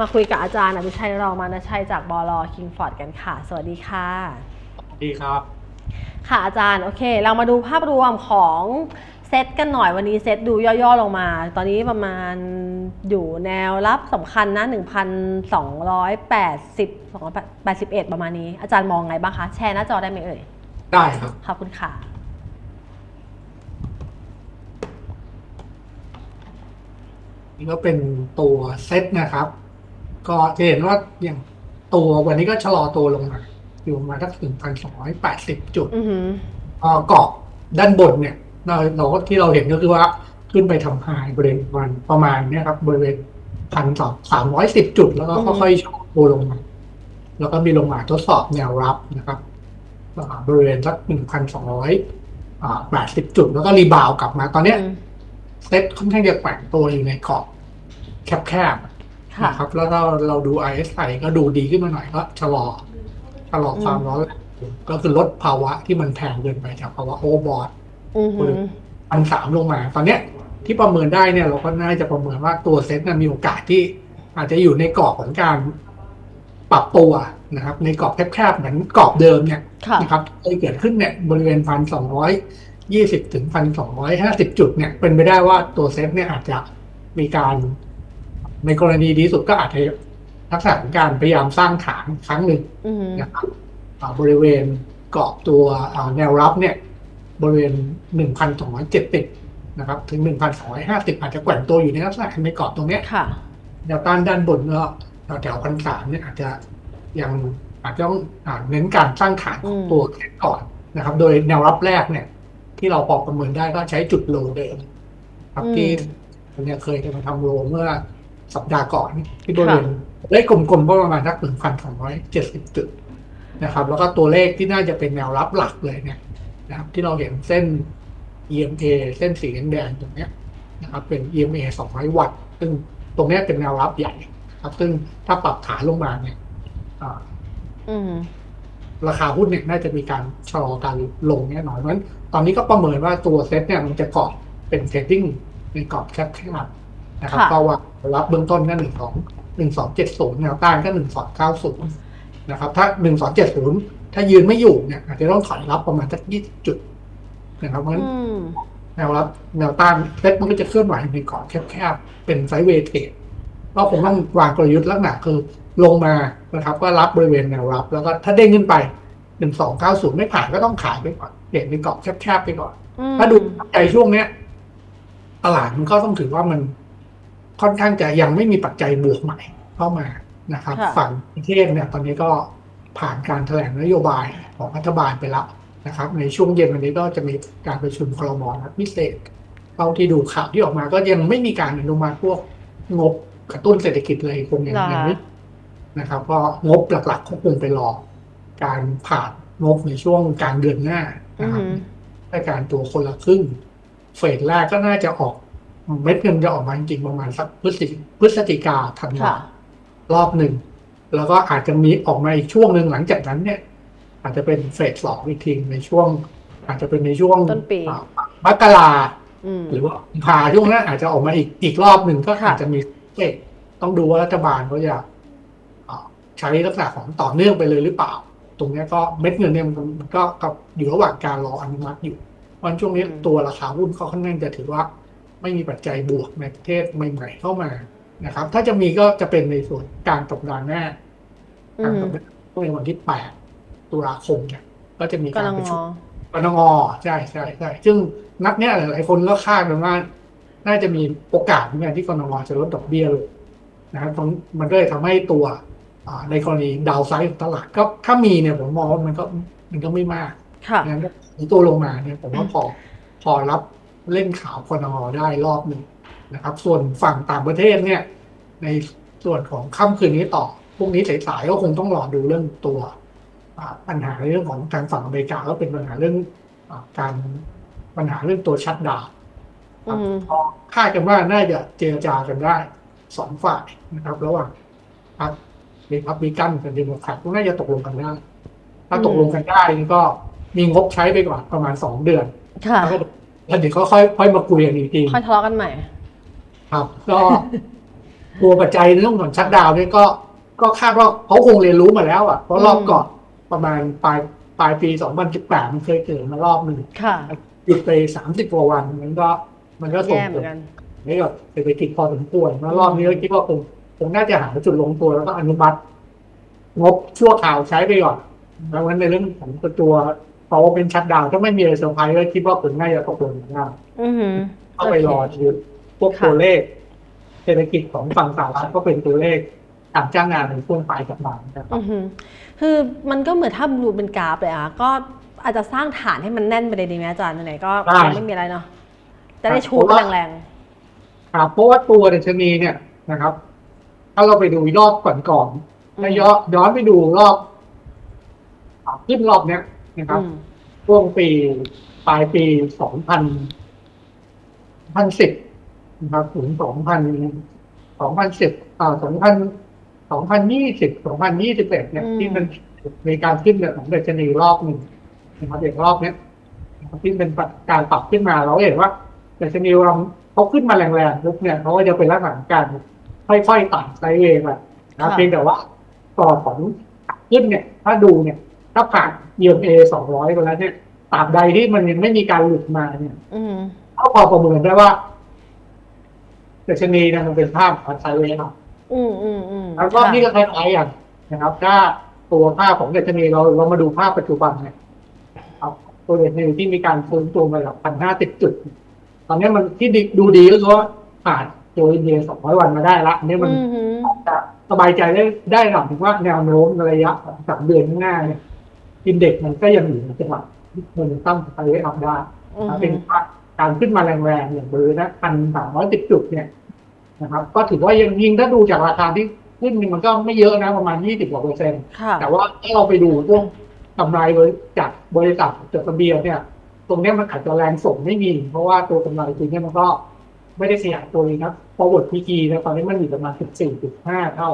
มาคุยกับอาจารย์อภิชัยรองมานชัยจากบลคิงฟอร์ดกันค่ะ สวัสดีค่ะดีครับ ค่ะอาจารย์โอเค เรามาดูภาพรวมของเซตกันหน่อยวันนี้เซตดูย่อๆลงมา ตอนนี้ประมาณอยู่แนวรับสำคัญนะ1,280 281 ประมาณนี้ อาจารย์มองไงบ้างคะ แชร์หน้าจอได้ไหมเอ่ย ได้ครับ ขอบคุณค่ะนี่ก็เป็นตัวเซตนะครับ ก็จะเห็นว่าอย่างตัววันนี้ก็ชะลอตัวลงมาอยู่ประมาทักถึงพันสองร้อยแปดสิบจุดอือหือก็เกาะด้านบนเนี่ยเราเราก็ที่เราเห็นก็คือว่าขึ้นไปทำไฮบริเวณวันประมาณเนี่ยครับบริเวณพันสองสามร้อยสิบจุด แล้วก็อือฮึค่อยๆชะลอตัวลงมาแล้วก็มีลงมาทดสอบแนวรับนะครับอ่าบริเวณสักหนึ่งพันสองร้อยแปดสิบจุด แล้วก็รีบาวด์กลับมาตอนเนี้ยอืมเซตค่อนข้างจะแกว่งตัวอยู่ในกรอบแคบๆค่ะ นะครับ แล้วก็เราดู RSI ก็ดูดีขึ้นมาหน่อยก็ชะลอชะลอความร้อนแรงก็คือลดภาวะที่มันแพงเกินไปจากภาวะโอเวอร์บอทอือหือพันสามลงมา ตอนเนี้ยที่ประเมินได้เนี่ยเราก็น่าจะประเมินว่าตัวเซตน่ะมีโอกาสที่อาจจะอยู่ในกรอบของการปรับตัวนะครับ ในกรอบแคบๆเหมือนกรอบเดิมเนี่ยค่ะนะครับที่เกิดขึ้นเนี่ยบริเวณพันสองร้อยยี่สิบถึงพันสองร้อยห้าสิบจุดเนี่ยเป็นไปได้ว่าตัวเซ็ตเนี่ยอาจจะมีการ ในกรณีดีสุดก็อาจจะลักษณะของการพยายามสร้างฐานครั้งหนึ่งอือหือนะครับอ่าบริเวณกรอบตัวอ่าแนวรับเนี่ย บริเวณหนึ่งพันสองร้อยเจ็ดสิบนะครับ ถึงหนึ่งพันสองร้อยห้าสิบอาจจะแกว่งตัวอยู่ในลักษณะในกรอบตรงเนี้ยค่ะแนวต้านด้านบนก็แถวพันสามเนี่ยอาจจะยังอาจจะต้องอาเน้นการสร้างฐานของอืมตัวแข็งก่อนนะครับ โดยแนวรับแรกเนี่ย ที่เราพอประเมินได้ก็ใช้จุดโลเดิมครับที่เนี่ยเคยจะมาทำโลเมื่อ สัปดาห์ก่อนที่บริเวณเลขกลมๆก็ประมาณสักหนึ่งพันสองร้อยเจ็ดสิบจุดนะครับ แล้วก็ตัวเลขที่น่าจะเป็นแนวรับหลักเลยเนี่ยนะครับ ที่เราเห็นเส้น EMA เส้นสีแดงๆตรงเนี้ยนะครับ เป็น EMA 200 วัตต์ ซึ่งตรงเนี้ยเป็นแนวรับใหญ่ครับ ซึ่งถ้าปรับฐานลงมาเนี่ยอ่าอืมราคาหุ้นเนี่ยน่าจะมีการชะลอการลงแน่นอนเพราะฉะนั้นตอนนี้ก็ประเมินว่าตัวเซ็ตเนี่ยมันจะเกาะเป็นเทรดดิ้งในกรอบแคบๆ นะครับค่ะก็ว่ารับเบื้องต้นก็หนึ่งสองหนึ่งสองเจ็ดศูนย์แนวต้านก็หนึ่งสองเก้าศูนย์นะครับ ถ้าหนึ่งสองเจ็ดศูนย์ถ้ายืนไม่อยู่เนี่ยอาจจะต้องถอยรับประมาณสักยี่สิบจุดนะครับเพราะฉะนั้นอืมแนวรับแนวต้านเซ็ตมันก็จะเคลื่อนไหวในกรอบแคบๆเป็นไซด์เวย์เทรดก็คงต้องวางกลยุทธ์ลักษณะคือลงมานะครับก็รับบริเวณแนวรับ แล้วก็ถ้าเด้งขึ้นไปหนึ่งสองเก้าศูนย์ไม่ผ่านก็ต้องขายไปก่อนเทรดในกรอบแคบๆไปก่อนอืมถ้าดูใจช่วงเนี้ยตลาดมันก็ต้องถือว่ามัน ค่อนข้างจะยังไม่มีปัจจัยบวกใหม่เข้ามานะครับค่ะฝั่งประเทศเนี่ยตอนนี้ก็ผ่านการแถลงนโยบายของรัฐบาลไปแล้วนะครับ ในช่วงเย็นวันนี้ก็จะมีการประชุมครมนัดพิเศษเท่าที่ดูข่าวที่ออกมาก็ยังไม่มีการอนุมัติพวกงบกระตุ้นเศรษฐกิจเลยคงยังเหรอยังไม่นะครับ ก็งบหลักๆก็คงไปรอการผ่านงบในช่วงกลางเดือนหน้าอืนะอครับหือรายการตัวคนละครึ่งเฟสแรกก็น่าจะออก เม็ดเงินจะออกมาจริงๆประมาณสักพฤศจิพฤศจิกาธันวาค่ะรอบหนึ่ง แล้วก็อาจจะมีออกมาอีกช่วงหนึ่งหลังจากนั้นเนี่ย อาจจะเป็นเฟสสองอีกทีในช่วง อาจจะเป็นในช่วงต้นปีอ่ามกราอืมหรือว่ากุมภาช่วงนั้นอาจจะออกมาอีกอีกรอบหนึ่งก็ค่ะอาจจะมีเฟสต้องดูว่ารัฐบาลเขาจะอ่าใช้ลักษณะของต่อเนื่องไปเลยหรือเปล่า ตรงเนี้ยก็เม็ดเงินเนี่ยมันมันก็ก็อยู่ระหว่างการรออนุมัติอยู่วันช่วงนี้ตัวราคาหุ้นเขาค่อนข้างจะถือว่า ไม่มีปัจจัยบวกในประเทศใหม่ ๆ เข้ามานะครับ ถ้าจะมีก็จะเป็นในส่วนกลางสัปดาห์หน้าอืกลางมสัปดาห์ในวันที่แปดตุลาคมเนี่ยก็จะมีกำการลังประงชุมอกนงใช่ใช่ใช่ซึ่งนัดเนี้ยหลาย ๆ คนก็คาดกันว่า น่าจะมีโอกาสเหมือนกันที่กนงจะลดดอกเบี้ยลงนะครับเพราะมันก็เลยทำให้ตัวอ่าในกรณีดาวไซด์ของตลาดก็ถ้ามีเนี่ยผมมองว่ามันก็มันก็ไม่มากค่ะงั้นก็ตัวลงมาเนี่ยผมว่าพอพอรับ เล่นข่าวกนงได้รอบหนึ่งนะครับ ส่วนฝั่งต่างประเทศเนี่ย ในส่วนของค่ำคืนนี้ต่อพรุ่งนี้สายๆก็คงต้องรอดูเรื่องตัวอ่าปัญหาในเรื่องของทางฝั่งอเมริกาก็เป็นปัญหาเรื่องอาการปัญหาเรื่องตัวชัดดาวน์ครับอืมก็คาดกันว่าน่าจะเจรจากันได้สองฝ่ายนะครับ ระหว่างพรรครีพับลิกันกับเดโมแครตก็น่าจะตกลงกันได้ถ้าตกลงกันได้นี่ก็มีงบใช้ไปก่อนประมาณสองเดือนค่ะแล้วก็ แล้วเดี๋ยวก็ค่อยค่อยมาคุยกันอีกทีค่อยทะเลาะกันใหม่ครับ ก็ตัวปัจจัยในเรื่องของชัดดาวน์เนี่ยก็ ก็คาดว่าเขาคงเรียนรู้มาแล้วอะเพราะรอบก่อนประมาณปลายปลายปี2018มันเคยเกิดมารอบหนึ่งค่ะ หยุดไป30กว่าวัน มันก็มันก็ส่งแย่เหผมือลนกันให้กับเศรษฐกิจพอสมควรแล้วรอบนี้ก็คิดว่าคงคงน่าจะหาจุดลงตัวแล้วก็อนุมัติงบชั่วคราวใช้ไปก่อนแล้วงั้นในเรื่องของตัวเพราะว่าเป็นชัดดาวน์ถ้าไม่มีอะไรเซอร์ไพรส์ก็คิดว่าคงน่าจะตกลงง่ายอือหือเข้าไปรอโอเคดูพวกค่ะตัวเลข เศรษฐกิจของฝั่งสหรัฐก็เป็นตัวเลขการจ้างงานในช่วงปลายสัปดาห์นะครับอือหือคือมันก็เหมือนถ้าดูเป็นกราฟเลยอะก็อาจจะสร้างฐานให้มันแน่นไปเลยดีไหมอาจารย์ไหนๆก็ได้ยังไม่มีอะไรเนาะจะได้ครับชูเพไปราะว่าแรงครับเพราะว่าตัวดัชนีเนี่ยนะครับ ถ้าเราไปดูรอบก่อนๆถ้าย้อนย้อนไปดูรอบอ่าขึ้นรอบเนี้ย นะๆครับอืมช่วงปีปลายปีสองพันพันสิบนะครับถึงสองพันสองพันสิบอ่าสองพันสองพันยี่สิบสองพันยี่สิบเอ็ดเนี่ยอืมที่มันมีการขึ้นเนี่ยของดัชนีรอบหนึ่งนะครับอย่างรอบเนี้ยนะครับที่เป็นการปรับขึ้นมาเราเห็นว่าดัชนีเราเขาขึ้นมาแรงๆปุ๊บเนี่ยเขาก็จะเป็นลักษณะของการค่อยๆไต่ไซด์เวย์ไปนะครับเพียงแต่ว่าต่อของขึ้นเนี่ย ถ้าดูเนี่ย ถ้าผ่าน EMA สองร้อยไปแล้วเนี่ยตราบใดที่มันยังไม่มีการหลุดมาเนี่ยอืมก็พอประเมินได้ว่าดัชนีเนี่ยมันเป็นภาพของไซด์เวย์ครับอืมอืมอืมแล้วก็นี่ก็คล้ายๆอย่างนะครับ ถ้าตัวภาพของดัชนีเราเรามาดูภาพปัจจุบันเนี่ยครับตัวดัชนีที่มีการฟื้นตัวมาแบบพันห้าสิบจุด ตอนนี้มันที่ดีดูดีก็คือว่าผ่านตัวอินเดียสองร้อยวันมาได้ละอันนี้มันอือหือจะสบายใจได้ได้หลังถึงว่าแนวโน้มในระยะของสามเดือนข้างหน้าเนี่ย อินเด็กซ์มันก็ยังอยู่ในจังหวะที่มันตั้งไปไว้อัพได้อือนะหืเป็นอการขึ้นมาแรงๆอย่างเบอร์นะพันสามร้อยสิบจุดเนี่ยนะครับ ก็ถือว่ายังยิงถ้าดูจากราคาที่ขึ้นนี่มันก็ไม่เยอะนะประมาณยี่สิบกว่าเปอร์เซ็นต์ค่ะแต่ว่าถ้าเราไปดูพวกกำไรจากบริษัทจดทะเบียนเนี่ย ตรงเนี้ยมันอาจจะแรงส่งไม่มี เพราะว่าตัวกำไรจริงเนี่ยมันก็ไม่ได้ขยายตัวเลยนะพอวดพีกีเนี่ยตอนนี้มันอยู่ประมาณสิบสี่จุดห้าเท่า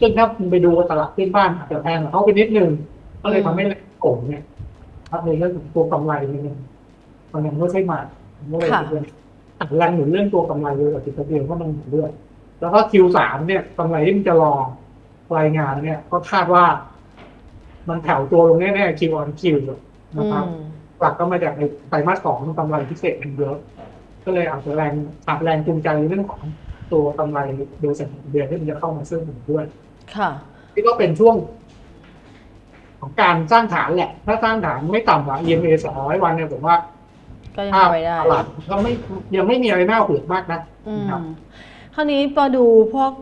ซึ่งถ้าคุณไปดูตลาดเพื่อนบ้านอาจจะแพงกว่าเขาไปนิดนึง ก็เลยทำให้แรงส่งเนี่ยครับในเรื่องของตัวกำไรเนี่ยมันยังไม่ค่อยมามันก็เลยค่ะเป็นอัดแรงหนุนเรื่องตัวกำไรเลยกับติดทะเบียนก็มันหนุนด้วยแล้วก็ Q3 เนี่ยกำไรที่มันจะรอรายงานเนี่ย ก็คาดว่า มันแถวตัวลงแน่ๆ Q on Q นะครับอืมหลักก็มาจากในไตรมาสสองกำไรพิเศษมันเยอะก็เลยอาจจะแรงอาจแรงจูงใจในเรื่องของตัวกำไรโดยสัญญาเดือนที่มันจะเข้ามาซึ่งผมด้วยค่ะนี่ก็เป็นช่วง ของการสร้างฐานแหละ ถ้าสร้างฐานไม่ต่ำกว่า EMA สองร้อยวันเนี่ยผมว่าก็ยังภาพไปได้ ตลาดก็ไม่ยังไม่มีอะไรน่าห่วงมากนะอืม ครับ คราวนี้พอดูพวก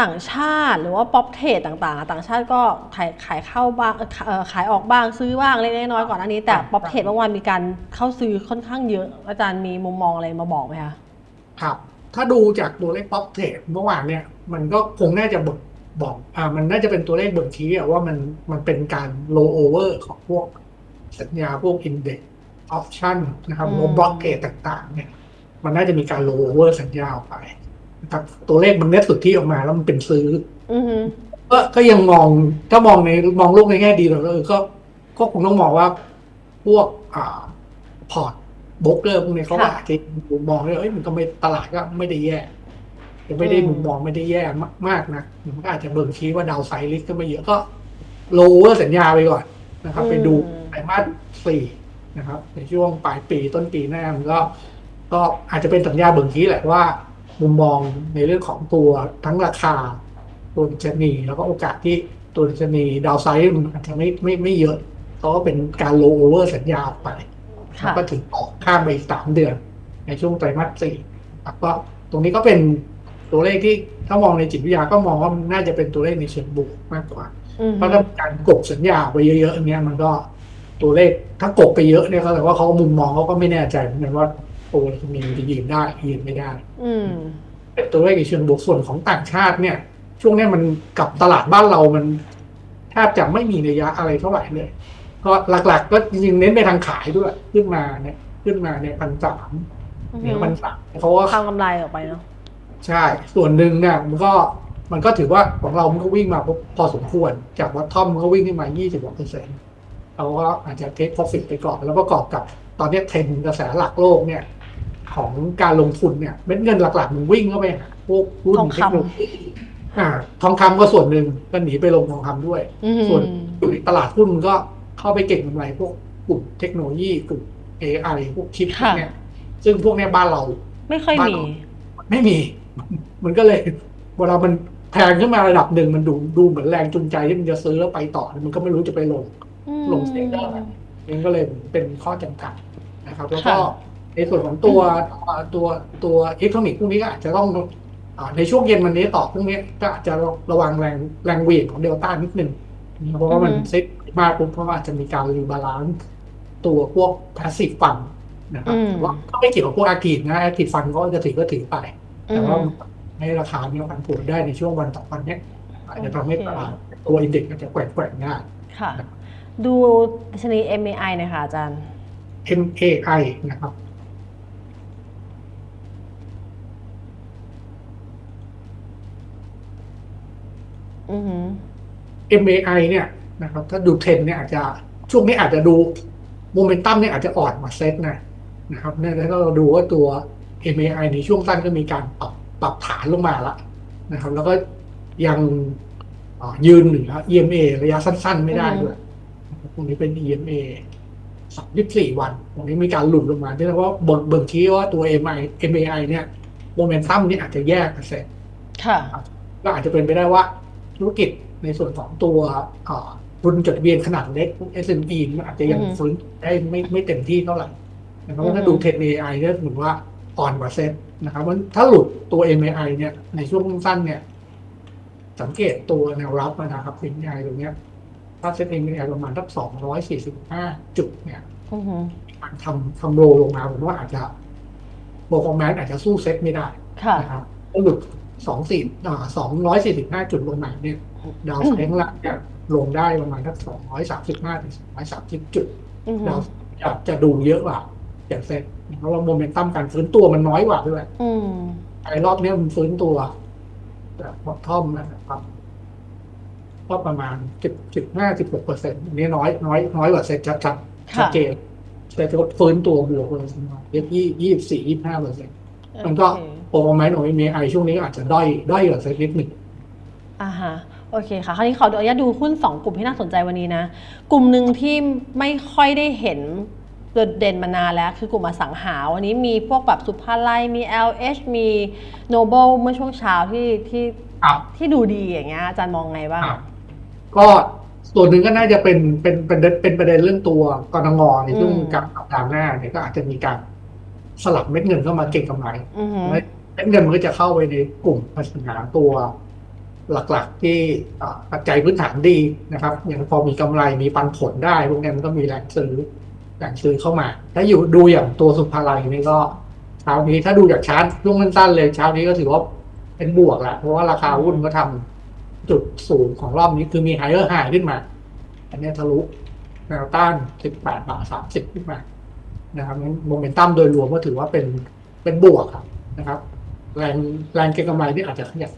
ต่างชาติหรือว่าป๊อปเทรดต่างๆอะต่างชาติก็ขายขายเข้าบ้างเอ่อเอ่อขายออกบ้างซื้อบ้างเล็กๆน้อยๆก่อนอันนี้ แต่ป๊อปเทรดเมื่อวานมีการเข้าซื้อค่อนข้างเยอะอาจารย์มีมุมมองอะไรมาบอกไหมคะ ครับ ถ้าดูจากตัวเลขป๊อปเทรดเมื่อวานเนี่ย มันก็คงน่าจะบอก บอกอ่ามันน่าจะเป็นตัวเลขบ่งชี้อะว่ามันมันเป็นการโลโอเวอร์ของพวกสัญญาพวกอินเด็กออปชั่นนะครับอืมโลบล็อกเกตต่างๆ เนี่ย มันน่าจะมีการโลโอเวอร์สัญญาออกไปนะครับตัวเลขมันเน็ตสุดที่ออกมาแล้วมันเป็นซื้ออือหือก็ก็ยังมองถ้ามองในมองโลกในแง่ดีเราเออก็ก็คงต้องมองว่าพวกอ่าพอร์ตโบรกเกอร์พวกนี้เขาก็ค่ะอาจจะมองเลยเอ้ยมันก็ไม่ตลาดก็ไม่ได้แย่ ยังไม่ได้อืมมุมมองไม่ได้แย่มากมากนะมันก็อาจจะเบิ่งชี้ว่าดาวไซริสก็ไม่เยอะก็โลเวอร์สัญญาไปก่อนนะครับ ไปดูไตรมาสสี่นะครับ ในช่วงปลายปีต้นปีหน้ามันก็ ก็อาจจะเป็นสัญญาเบิ่งชี้แหละว่า มุมมองในเรื่องของตัวทั้งราคาตัวดัชนีแล้วก็โอกาสที่ตัวดัชนีดาวไซด์มันอาจจะไม่ไม่ไม่เยอะเพราะว่าเป็นการโลโอเวอร์สัญญาออกไปแล้วค่ะก็ถึงออกข้ามไปอีกสามเดือน ในช่วงไตรมาสสี่ครับก็ตรงนี้ก็เป็น ตัวเลขที่ถ้ามองในจิตวิทยาก็มองว่ามันน่าจะเป็นตัวเลขในเชิงบวกมากกว่าอือเพหืราะอถ้าการกบสัญญาไปเยอะๆอย่างเงี้ยมันก็ตัวเลขถ้ากบไปเยอะเนี่ยก็แต่ว่าเขามุมมองเขาก็ไม่แน่ใจเหมือนกันว่าตัวดัชนีมันจะยืนได้ยืนไม่ได้ อืมเป็นตัวเลขในเชิงบวกส่วนของต่างชาติเนี่ย ช่วงเนี้ยมันกับตลาดบ้านเรามันแทบจะไม่มีระยะอะไรเท่าไหร่เลยก็หลัก ๆ ก็จริงๆเน้นไปทางขายด้วยขึ้นมาเนี่ย ขึ้นมาเนี่ยพันสามอือเนี่หืยอพันสามเพราะว่าทำกำไรออกไปเนาะ ใช่ ส่วนหนึ่งเนี่ยมันก็มันก็ถือว่าของเรามันก็วิ่งมาพอพอสมควร จากวัตทอมมันก็วิ่งขึ้นมา 20กว่าเปอร์เซ็นต์เราก็อาจจะเทค profit ไปก่อนแล้วประกอบกับตอนเนี้ยเทรนด์กระแสหลักโลกเนี่ย ของการลงทุนเนี่ยเม็ดเงินหลักๆมันวิ่งเข้าไปหาพวกหุ้นทองคำเทคโนโลยีอ่าทองคำก็ส่วนหนึ่งก็หนีไปลงทองคำด้วยอืมส่วนอยู่ในตลาดหุ้นก็เข้าไปเก็งกำไรพวกกลุ่มเทคโนโลยีกลุ่ม AI พวกชิปพวกเนี้ยซึ่งพวกเนี้ยบ้านเรา ไม่ค่อยมี ไม่มี มันก็เลยเวลามันแพงขึ้นมาระดับหนึ่งมันดูดูเหมือนแรงจูงใจที่มันจะซื้อแล้วไปต่อ มันก็ไม่รู้จะไปลงอืมลงเซ็นได้ไหมมันก็เลยเป็นข้อจำกัดนะครับ แล้วก็ค่ะในส่วนของตัวตัวตัวอิเล็กทรอนิกส์พวกนี้ก็อาจจะต้องอ่าในช่วงเย็นวันนี้ต่อพวกนี้ก็อาจจะระวังแรงแรงเหวี่ยงของเดลต้านิดนึงเพราะว่ามันเซ็ตมากปุ๊บเพราะว่าอาจจะมีการรีบาลานซ์ตัวพวกพาสซีฟฟันนะครับแต่ว่าก็ไม่เกี่ยวกับพวกอากีดนะอากีดฟันก็จะถือก็ถือไป แต่ว่าให้ราคามีการผันได้ในช่วงวันต่อวันเนี้ยอาจจะทำให้ตลาดตัวอินเด็กซ์อาจจะแกว่งแกว่งง่ายค่ะ ดูดัชนี MAI หนะคะอาจารย์ MAI นะครับอือหือ MAI เนี่ยนะครับถ้าดูเทรนด์เนี่ยอาจจะช่วงนี้อาจจะดูโมเมนตัมเนี่ยอาจจะอ่อนกว่าเซตนะนะครับเนี่ยแล้วเราดูว่าตัว MAI ในช่วงสั้นก็มีการปรับปรับฐานลงมาละนะครับ แล้วก็ยังอ่ายืนเหนือ EMA ระยะสั้น ๆ ไม่ได้ด้วยนะครับตรงนี้เป็น EMA สามสิบสี่วัน ตรงนี้มีการหลุดลงมาที่เรียกว่าเบิ่งเบิ่งชี้ว่าตัว MI MAI เนี่ยโมเมนตัมเนี่ยอาจจะแยกกับเซตค่ะก็อาจจะเป็นไปได้ว่าธุรกิจในส่วนของตัวเอ่อทุนจดทะเบียนขนาดเล็ก SME มันอาจจะยังอือฮึฟื้นได้ไม่ไม่เต็มที่เท่าไหร่นะครับเพราะถ้าอือฮึดูเทรนด์ AI เนี่ยถือว่า อ่อนกว่าเซ็ตนะครับมันถ้าหลุดตัว MAI เนี่ยในช่วงสั้นเนี่ย สังเกตตัวแนวรับนะครับ MAI ตรงเนี้ย ถ้าเซ็ต MAI ประมาณสักสองร้อยสี่สิบห้าจุดเนี่ยอือหือมันทำทำโรลลงมาผมว่าอาจจะโปร f อร์แมนอาจจะสู้เซ็ตไม่ได้ค่ะนะครับก็หลุดสองสี่สองร้อยสี่สิบห้าจุดลงมาเนี่ย ดาวไซด์ข้างล่างเนี่ยลงได้ประมาณสักสองร้อยสามสิบห้าถึงสองร้อยสามสิบจุดอือหืดาวอจะจะดูเยอะกว่า อย่างเซ็ตเพราะว่าโมเมนตัมการฟื้นตัวมันน้อยกว่าด้วยอืมไอ้รอบเนี้ยมันฟื้นตัวแบบบอททอมนะครับก็ประมาณสิบสิบห้าสิบหกเปอร์เซ็นต์นี้น้อยน้อยน้อยกว่าเซ็ตชัดๆชัดค่ะเจนแต่ก็ฟื้นตัวบวกเลยเยอะยี่ยี่สี่ยี่ห้าเปอร์เซ็นต์มันก็โอเคโปรโมไมโนมีไอช่วงนี้ก็อาจจะด้อยด้อยกว่าเซ็ตนิดหนึ่งอ่าฮะโอเคค่ะ คราวนี้ขออนุญาตดูหุ้น 2 กลุ่มที่น่าสนใจวันนี้นะ กลุ่มหนึ่งที่ไม่ค่อยได้เห็น โดดเด่นมานานแล้วคือกลุ่มอสังหาวันนี้มีพวกแบบสุภาลัยมี LH มี Noble เมื่อช่วงเช้าที่ที่ครับที่ดูดีอย่างเงี้ยอาจารย์มองไงบ้างครับก็ส่วนหนึ่งก็น่าจะเป็นเป็นเป็นเป็นประเด็นเรื่องตัวกรงงในช่วงอืมกับสัปดาห์หน้าเนี่ยก็อาจจะมีการสลับเม็ดเงินเข้ามาเก็งกำไรอือหือเม็ดเงินมันก็จะเข้าไปในกลุ่มปัญหาตัวหลักๆ ที่อ่าปัจจัยพื้นฐานดีนะครับ อย่างพอมีกำไรมีปันผลได้พวกนี้มันก็มีแรงซื้อ แรงซื้อเข้ามา ถ้าอยู่ดูอย่างตัวสุภาลัยนี่ก็เช้านี้ถ้าดูจากชาร์ตช่วงสั้นๆเลยเช้านี้ก็ถือว่าเป็นบวกแหละเพราะว่าราคาหุ้นก็ทำจุดสูงของรอบนี้คือมีไฮเออร์ไฮขึ้นมา อันนี้ทะลุแนวต้าน 18 บาท 30 ขึ้นมานะครับงั้นโมเมนตัมโดยรวมก็ถือว่าเป็นเป็นบวกครับนะครับ แรงแรงเก็งกำไรที่อาจจะขยับ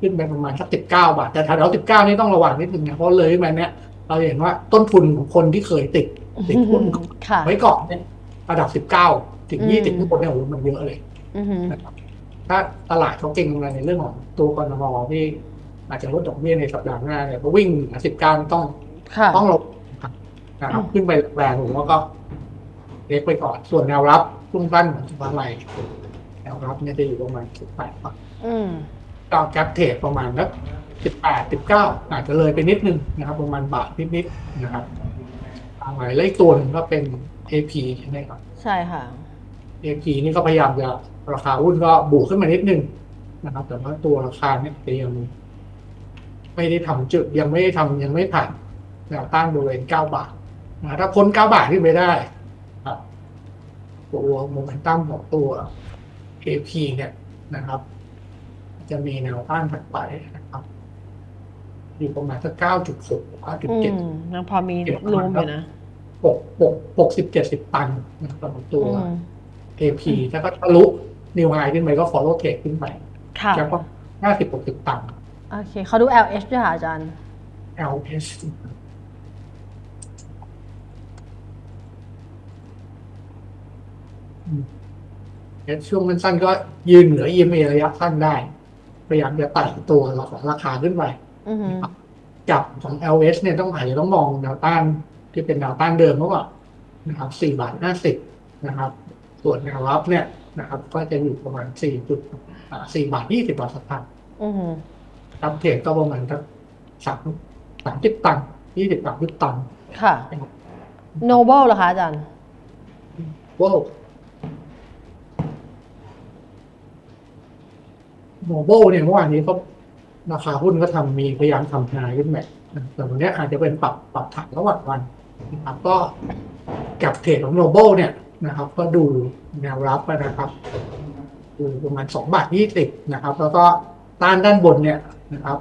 ขึ้นไปประมาณสัก 19 บาท แต่ถ้าเรา19 นี่ต้องระวังนิดนึงนะเพราะเลยมาเนี้ยเราเห็นว่าต้นทุนของคนที่เคยติด ติดหุ้นค่ะไว้ก่อนเนี่ยระดับ19ถึงอืม20ทุกคนเนี่ยโอ้โหมันเยอะเลยอือหือนะครับถ้าตลาดเขาเก่งกำไรในเรื่องของตัวกรงที่อาจจะลดดอกเบี้ยในสัปดาห์หน้าเนี่ยก็วิ่งสิบเก้าต้องค่ะต้องลงนะครับนะครับอืมขึ้นไปแรงผมว่าก็เล็กไปก่อนส่วนแนวรับช่วงสั้นของสุภาลัยแนวรับเนี่ยจะอยู่ประมาณสิบแปดบาทอืมก็แคปเทรดประมาณสักสิบแปดสิบเก้าอาจจะเลยไปนิดนึงนะครับ ประมาณบาทนิดๆนะครับ อะไรเลขตัวหนึงก็เป็น AP ใช่ไหมครับ ใช่ค่ะ AP นี่ก็พยายามจะราคาหุ้นก็บวกขึ้นมานิดนึงนะครับ แต่ว่าตัวราคาเนี่ยยังไม่ได้ทำจุดยังไม่ได้ทำยังไม่ผ่านแนวต้านบริเวณเก้าบาทนะถ้าพ้นเก้าบาทขึ้นไปได้ครับตัวโมเมนตัมของตัว AP เนี่ยนะครับ จะมีแนวต้านถัดไปนะครับ อยู่ประมาณสักเก้าจุดหกเก้าจุดอืเจ็ดมยังพอมีรูมอยู่นะหกหกหกสิบเจ็ดสิบตันนะครับสำหรับตัวอืม AP ถ้าก็ทะลุนิวไฮขึ้นไปก็ follow trade ขึ้นไปค่ะแล้วก็ห้าสิบหกสิบตังค์โอเคเขาดู LH ด้วยค่ะอาจารย์ LH อืมช่วงสั้นๆก็ยืนเหนือ EMA ระยะสั้นได้ พยายามจะไต่ตัวของราคาขึ้นไปอือหือ จับของ LS เนี่ยต้องอาจจะต้องมองแนวต้านที่เป็นแนวต้านเดิมเมื่อก่อนนะครับ4บาท50นะครับ ส่วนแนวรับเนี่ยนะครับ ก็จะอยู่ประมาณ4จุด4บาท20บาทสตางค์อือหือครับเทรดก็ประมาณสักสามสามสิบตังค์ยี่สิบสามสิบตังค์ค่ะโนเบิลเหรอคะอาจารย์ว้าวโมโบเนี่ยเมื่อวานนี้ก็ ราคาหุ้นก็ทำมีพยายามทำทายขึ้นแบบแต่วันนี้อาจจะเป็นปรับปรับฐานระหว่างวันนะครับก็กับเทรดของโนโบเนี่ยนะครับ ก็ดูแนวรับนะครับดูประมาณสองบาทยี่สิบนะครับ แล้วก็ต้านด้านบนเนี่ยนะครับ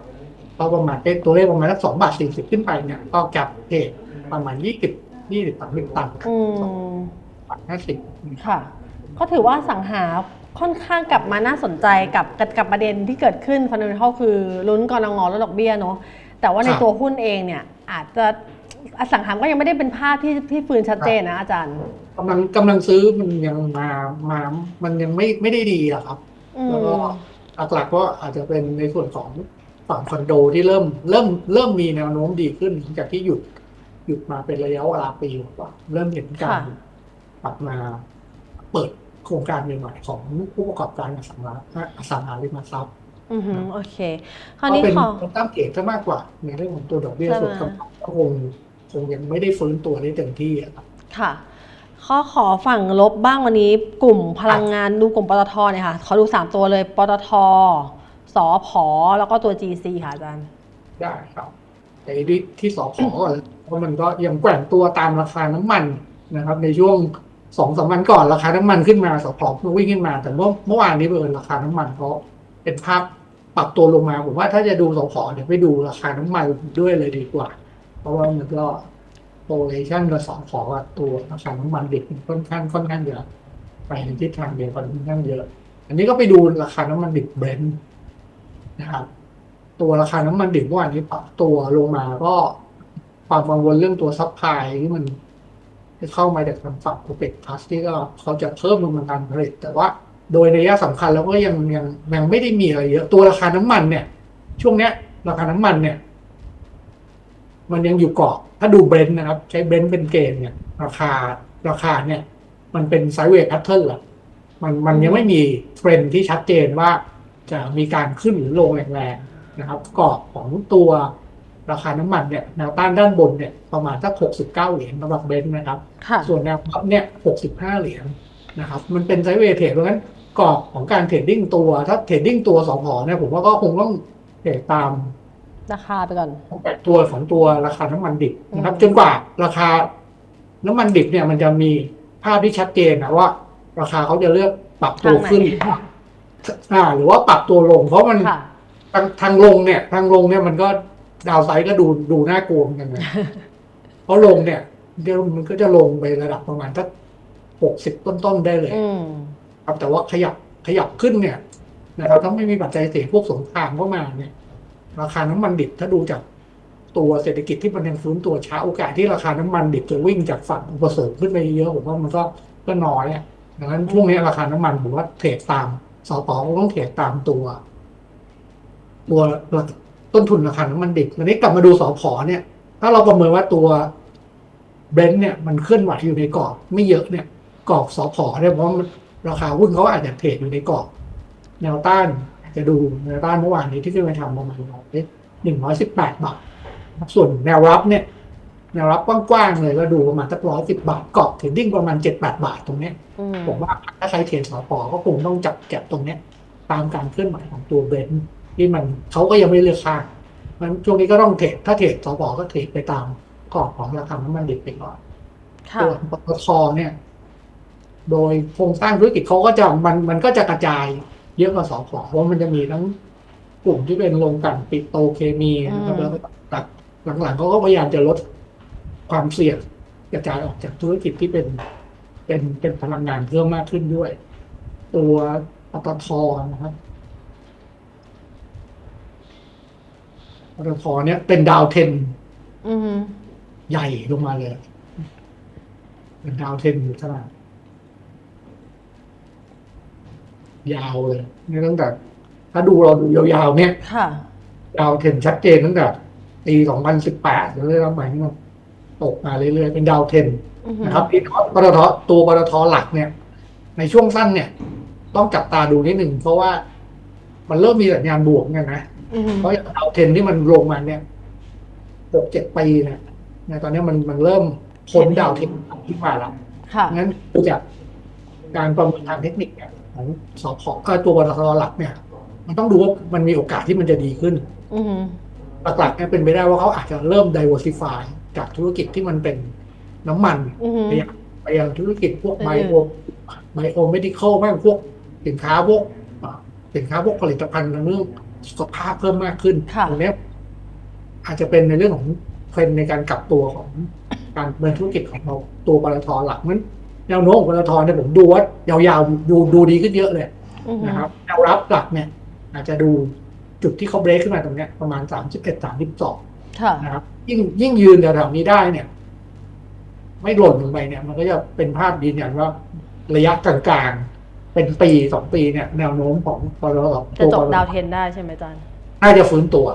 ก็ประมาณเป็นตัวเลขประมาณสักสองบาทสี่สิบขึ้นไปเนี่ย ก็กับเทรดประมาณยี่สิบยี่สิบสามสิบตังค์อืสองมบาทห้าสิบค่ะ ก็ถือว่าสังหา ค่อนข้างกลับมาน่าสนใจกับกับกับประเด็นที่เกิดขึ้นฟันเดเมนทัลคือลุ้นกรงลดดอกเบี้ยเนาะแต่ว่าในตัวหุ้นเองเนี่ยอาจจะอสังหาก็ยังไม่ได้เป็นภาพที่ที่ฟื้นชัดเจนนะอาจารย์กำลังกำลังซื้อมันยังมามามันยังไม่ไม่ได้ดีอะครับอืมแล้วก็หลักๆก็อาจจะเป็นในส่วนของฝั่งคอนโดที่เริ่มเริ่มเริ่มมีแนวโน้มดีขึ้นหลังจากที่หยุดหยุดมาเป็นระยะเวลาปีกว่าเริ่มเห็นการกลับมาเปิด โครงการใหม่ๆของผู้ประกอบการอสังหาอสังหาริมทรัพย์อือหือโอเคคราวก็นี้เป็นขอตั้งเกตซะมากกว่า ในเรื่องของตัวดอกเบี้ยใช่ไหมส่วนกำไรก็คงคงยังไม่ได้ฟื้นตัวได้เต็มที่อะครับค่ะข้อขอฝั่งลบบ้างวันนี้กลุ่มพลังงานดูกลุ่มปตทเนี่ยค่ะขอดู3ตัวเลยปตทสอพอแล้วก็ตัว GC ค่ะอาจารย์ได้ครับแต่ที่ที่สอพอก่อนเลยเพราะมันก็ยังแกว่งตัวตามราคาน้ำมันนะครับ ในช่วง สองสามวันก่อนราคาน้ำมันขึ้นมาสอพอก็วิ่งขึ้นมา แต่เมื่อเมื่อวานนี้เปิดราคาน้ำมันเขาเป็นภาพปรับตัวลงมาผมว่าถ้าจะดูสอพอเดี๋ยวไปดูราคาน้ำมันด้วยเลยดีกว่า เพราะว่ามันก็โ o เลชันกับสอพอตัวราคาน้ำมันดิบค่อนข้างค่อนข้างเยอะไปในทิศทางเดียวกันค่อนข้างเยอะ อันนี้ก็ไปดูราคาน้ำมันดิบเบรนท์นะครับตัวราคาน้ำมันดิบเมื่อวานนี้ปรับตัวลงมาก็ความกังวลเรื่องตัวซัพพลายที่มัน ที่เข้ามาจากทางฝั่งโอเปกพลัสที่ก็เขาจะเพิ่มกำลังการผลิต แต่ว่าโดยในระยะสำคัญแล้วก็ยังยังยังไม่ได้มีอะไรเยอะตัวราคาน้ำมันเนี่ย ช่วงเนี้ย ราคาน้ำมันเนี่ย มันยังอยู่เกาะถ้าดูเบรนท์นะครับ ใช้เบรนท์เป็นเกณฑ์เนี่ยราคาราคาเนี่ย มันเป็นไซด์เวย์แพทเทิร์นแหละมันมันยังไม่มีเทรนที่ชัดเจนว่าจะมีการขึ้นหรือลงแรงๆนะครับกรอบของตัว ราคาน้ำมันเนี่ยแนวต้านด้านบนเนี่ยประมาณสัก69เหรียญสำหรับเบนซ์นะครับค่ะส่วนแนวรับเนี่ย65เหรียญนะครับ มันเป็นไซด์เวย์เทรดเพราะฉะนั้นกรอบของการเทรดดิ้งตัว ถ้าเทรดดิ้งตัวสองหอเนี่ยผมว่าก็คงต้องเทรดตามราคาไปก่อนตัวของตัวราคาน้ำมันดิบนะครับอืมจนกว่าราคาน้ำมันดิบเนี่ยมันจะมีภาพที่ชัดเจนนะว่า ราคาเขาจะเลือกปรับตัวขึ้นอ่า หรือว่าปรับตัวลง เพราะมันค่ะทางทางลงเนี่ย ทางลงเนี่ยมันก็ ดาวไซด์ก็ดูดูน่ากลัวเหมือนกันนะเพราะลงเนี่ย เดี๋ยวมันก็จะลงไประดับประมาณสักหกสิบต้นๆได้เลยอืมครับแต่ว่าขยับขยับขึ้นเนี่ยนะครับถ้าไม่มีปัจจัยเสี่ยงพวกสงครามเข้ามาเนี่ย ราคาน้ำมันดิบถ้าดูจากตัวเศรษฐกิจที่มันยังฟื้นตัวช้าโอกาสที่ราคาน้ำมันดิบจะวิ่งจากฝั่งอุปสงค์ขึ้นไปเยอะผมว่ามันก็ก็น้อยอะดังนั้นช่วงนี้ราคาน้ำมันผมว่าเทรดตามสปก็ต้องเทรดตามตัว ตัว ต้นทุนราคาน้ำมันดิบอันนี้กลับมาดูสอพอเนี่ย ถ้าเราประเมินว่าตัวเบรนท์เนี่ยมันเคลื่อนไหวอยู่ในกรอบ ไม่เยอะเนี่ยกรอบสอพอเนี่ยเพราะมันราคาหุ้นเขาอาจจะเทรดอยู่ในกรอบแนวต้านจะดูแนวต้านเมื่อวานนี้ที่ขึ้นไปทำประมาณหนึ่งร้อยสิบแปดบาทครับส่วนแนวรับเนี่ยแนวรับกว้างๆเลยก็ดูประมาณสักร้อยสิบบาทกรอบเทรดดิ้งประมาณเจ็ดแปดบาทตรงเนี้ยอืมผมว่าถ้าใครเทรดสอพอก็คงต้องจับแก็บตรงเนี้ยตามการเคลื่อนไหวของตัวเบนซ์ ที่มันเขาก็ยังไม่เลือกข้างมันช่วงนี้ก็ต้องเทรดถ้าเทรดสอพอก็เทรดไปตามกรอบของราคาน้ำมันดิบไปก่อนค่ะตัวปตทเนี่ย โดยโครงสร้างธุรกิจเขาก็จะมันมันก็จะกระจายเยอะกว่าสอพอเพราะมันจะมีทั้งกลุ่มที่เป็นโรงกลั่นปิโตรเคมีนะครับอืมแล้วก็ตัดหลังๆเขาก็พยายามจะลดความเสี่ยงกระจายออกจากธุรกิจที่เป็นเป็นเป็นพลังงานเพิ่มมากขึ้นด้วย ตัวปตทนะครับ ปตทเนี่ยเป็นดาวเทนอืมใหญ่ลงมาเลย เป็นดาวเทนอยู่ขนาดยาวเลยนี่ตั้งแต่ ถ้าดูเราดูยาวๆเนี่ย ค่ะ ดาวเทนชัดเจนตั้งแต่ปี2018เลยแล้วใหม่มันตกมาเรื่อยๆเป็นดาวเทนอือหือนะครับที่ปตทตัวปตทหลักเนี่ย ในช่วงสั้นเนี่ย ต้องจับตาดูนิดหนึ่งเพราะว่ามันเริ่มมีสัญญาณบวกเนี่ยนะอือหือ เพราะอย่างดาวเทนที่มันลงมาเนี่ยหกเจ็ดปีเนี่ยในตอนนี้มันมันเริ่มพ้นดาวเทนขึ้นมาแล้วค่ะงั้นดูจากการประเมินทางเทคนิคเนี่ยของสพก็ตัวปตทหลักเนี่ย มันต้องดูว่ามันมีโอกาสที่มันจะดีขึ้นอือหือหลักๆเนี่ยเป็นไปได้ว่าเขาอาจจะเริ่ม diversify จากธุรกิจที่มันเป็นน้ำมันอือหือไปยังไปยังธุรกิจพวกอืมไบโอไบโอเมดิคอลบ้างพวกสินค้าพวกอ่าสินค้าพวกผลิตภัณฑ์ทางเรื่อง สุขภาพเพิ่มมากขึ้นค่ะตรงเนี้ยอาจจะเป็นในเรื่องของเทรนด์ในการกลับตัวของการดำเนินธุรกิจของเราตัวปตทหลักนั้นแนวโน้มของปตทเนี่ยผมดูว่ายาวๆดูดูดีขึ้นเยอะเลยอือหือนะครับแนวรับหลักเนี่ย อาจจะดูจุดที่เขาเบรกขึ้นมาตรงเนี้ยประมาณสามสิบเอ็ดสามสิบสองค่ะนะครับ ยิ่งยิ่งยืนแถวๆนี้ได้เนี่ย ไม่หล่นลงไปเนี่ย มันก็จะเป็นภาพยืนยันว่าระยะกลางๆ เป็นปีสองปีเนี่ยแนวโน้มของปตทจะจบปตทดาวเทนได้ใช่ไหมอาจารย์น่าจะฟื้นตัว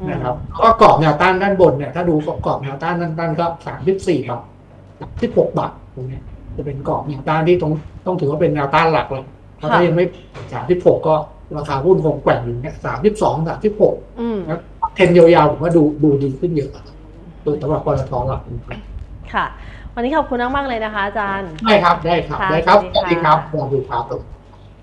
อืมนะครับก็กรอบแนวต้านด้านบนเนี่ยถ้าดูกรอบแนวต้านด้านต้านก็สามสิบสี่บาทสิบหกบาทตรงเนี้ยจะเป็นกรอบแนวต้านที่ต้องต้องถือว่าเป็นแนวต้านหลักเลยเพราะถ้ายังไม่สามสิบหกก็ราคาหุ้นคงแกว่งอยู่เนี่ยสามสิบสองสามสิบหกอืมนะเทรนยาวๆผมว่าดูดูดีขึ้นเยอะโดยสำหรับปตทหลักค่ะ วันนี้ขอบคุณมากๆเลยนะคะอาจารย์ ได้ครับได้ครับค่ะได้ครับสสวัวัสสดีดีค่ะครับสวัสดีครับ